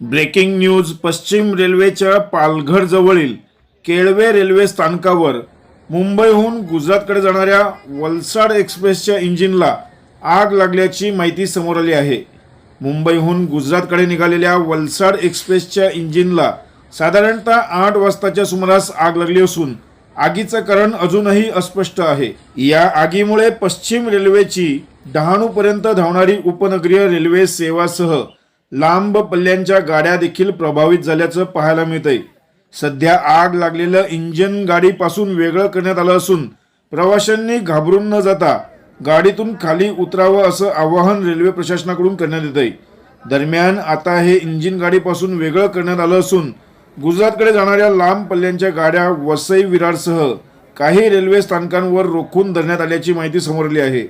Breaking news पश्चिम रेल्वेच्या पालघर जवळील केळवे रेल्वे स्थानकावर. मुंबईहून गुजरातकडे जाणाऱ्या वलसाड एक्सप्रेसच्या इंजिनला आग लागल्याची माहिती समोर आली आहे. मुंबईहून गुजरातकडे निघालेल्या वलसाड एक्सप्रेसच्या इंजिनला साधारणतः आठ वाजताच्या सुमारास आग लागली असून आगीचं कारण अजूनही अस्पष्ट आहे. या आगीमुळे पश्चिम रेल्वेची डहाणूपर्यंत धावणारी उपनगरीय रेल्वे सेवासह लांब पल्ल्यांच्या गाड्या देखील प्रभावित झाल्याचं पाहायला मिळतंय. सध्या आग लागलेलं इंजिन गाडीपासून वेगळं करण्यात आलं असून प्रवाशांनी घाबरून न जाता गाडीतून खाली उतरावं असं आवाहन रेल्वे प्रशासनाकडून करण्यात येत आहे दरम्यान आता हे इंजिन गाडीपासून वेगळं करण्यात आलं असून गुजरातकडे जाणाऱ्या लांब पल्ल्यांच्या गाड्या वसई विरारसह काही रेल्वे स्थानकांवर रोखून धरण्यात आल्याची माहिती समोरली आहे.